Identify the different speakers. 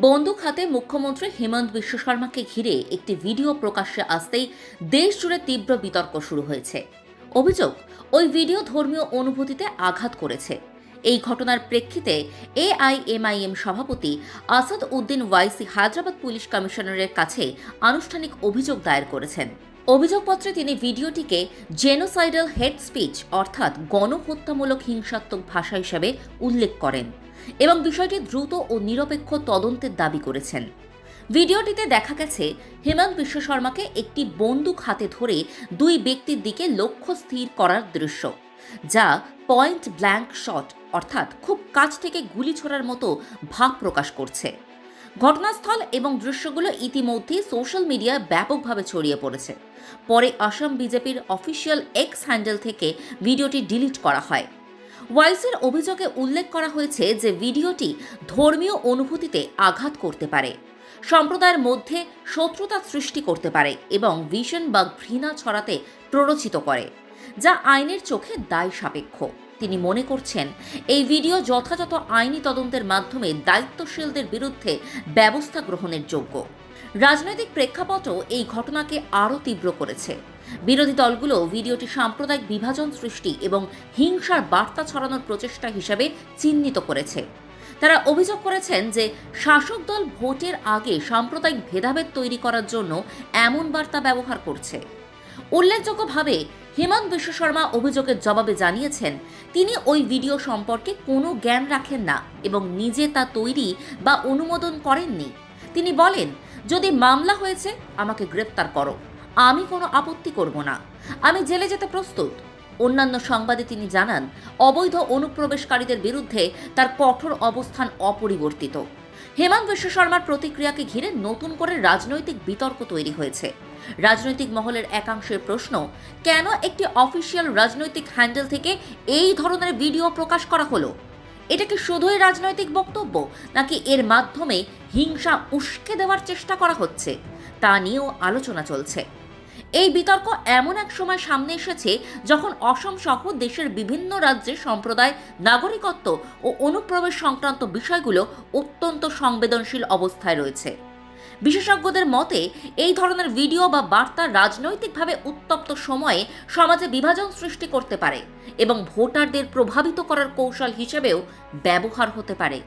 Speaker 1: বন্দুক হাতে মুখ্যমন্ত্রী হেমন্ত বিশ্ব শর্মাকে ঘিরে একটি ভিডিও প্রকাশ্যে আসতেই দেশ জুড়ে তীব্র বিতর্ক শুরু হয়েছে। অভিযোগ, ওই ভিডিও ধর্মীয় অনুভূতিতে আঘাত করেছে। এই ঘটনার প্রেক্ষিতে এআইএমআইএম সভাপতি আসাদ উদ্দিন ওয়াইসি হায়দ্রাবাদ পুলিশ কমিশনারের কাছে আনুষ্ঠানিক অভিযোগ দায়ের করেছেন। অভিযোগপত্রে তিনি ভিডিওটিকে জেনোসাইডাল হেড স্পিচ অর্থাৎ গণহত্যামূলক হিংসাত্মক ভাষা হিসেবে উল্লেখ করেন। এবং বিষয়টি দ্রুত ও নিরপেক্ষ তদন্তের দাবি করেছেন। ভিডিওটিতে দেখা গেছে, হেমন্ত বিশ্ব শর্মাকে একটি বন্দুক হাতে ধরে দুই ব্যক্তির দিকে লক্ষ্য স্থির করার দৃশ্য, যা পয়েন্ট ব্ল্যাঙ্ক শট অর্থাৎ খুব কাছ থেকে গুলি ছোড়ার মতো ভাব প্রকাশ করছে। ঘটনাস্থল এবং দৃশ্যগুলো ইতিমধ্যেই সোশ্যাল মিডিয়ায় ব্যাপকভাবে ছড়িয়ে পড়েছে। পরে আসাম বিজেপির অফিসিয়াল এক্স হ্যান্ডেল থেকে ভিডিওটি ডিলিট করা হয়। ওয়াইসের অভিযোগে উল্লেখ করা হয়েছে যে ভিডিওটি ধর্মীয় অনুভূতিতে আঘাত করতে পারে, সম্প্রদায়ের মধ্যে শত্রুতা সৃষ্টি করতে পারে এবং ভিশন বা ঘৃণা ছড়াতে প্ররোচিত করে, যা আইনের চোখে দায় সাপেক্ষ। তিনি মনে করছেন, এই ভিডিও যথাযথ আইনি তদন্তের মাধ্যমে দায়িত্বশীলদের বিরুদ্ধে ব্যবস্থা গ্রহণের যোগ্য। রাজনৈতিক প্রেক্ষাপটও এই ঘটনাকে আরও তীব্র করেছে। বিরোধী দলগুলো ভিডিওটি সাম্প্রদায়িক বিভাজন সৃষ্টি এবং হিংসার বার্তা ছড়ানোর প্রচেষ্টা হিসাবে চিহ্নিত করেছে। তারা অভিযোগ করেছেন যে শাসক দল ভোটের আগে সাম্প্রদায়িক ভেদাভেদ তৈরি করার জন্য এমন বার্তা ব্যবহার করছে। উল্লেখযোগ্যভাবে হেমন্ত বিশ্ব শর্মা অভিযোগের জবাবে জানিয়েছেন, তিনি ওই ভিডিও সম্পর্কে কোনো জ্ঞান রাখেন না এবং নিজে তা তৈরি বা অনুমোদন করেননি। তিনি বলেন, যদি মামলা হয়েছে, আমাকে গ্রেপ্তার করো। আমি কোনো আপত্তি করব না। আমি জেলে যেতে প্রস্তুত। অন্যান্য সংবাদে তিনি জানান, অবৈধ অনুপ্রবেশকারীদের বিরুদ্ধে তার কঠোর অবস্থান অপরিবর্তিত। হেমন্ত বিশ্ব শর্মার প্রতিক্রিয়াকে ঘিরে নতুন করে রাজনৈতিক বিতর্ক তৈরি হয়েছে। রাজনৈতিক মহলের একাংশের প্রশ্ন, কেন একটি অফিসিয়াল রাজনৈতিক হ্যান্ডেল থেকে এই ধরনের ভিডিও প্রকাশ করা হলো? এটা কি শুধুই রাজনৈতিক বক্তব্য, নাকি এর মাধ্যমে হিংসা উস্কে দেওয়ার চেষ্টা করা হচ্ছে? তা নিয়েও আলোচনা চলছে। এই বিতর্ক এমন এক সময় সামনে এসেছে যখন অসম সহ দেশের বিভিন্ন রাজ্যে সম্প্রদায়, নাগরিকত্ব ও অনুপ্রবেশ সংক্রান্ত বিষয়গুলো অত্যন্ত সংবেদনশীল অবস্থায় রয়েছে। বিশেষজ্ঞদের মতে, এই ধরনের ভিডিও বা বার্তা রাজনৈতিকভাবে উত্তপ্ত সময়ে সমাজে বিভাজন সৃষ্টি করতে পারে এবং ভোটারদের প্রভাবিত করার কৌশল হিসেবেও ব্যবহার হতে পারে।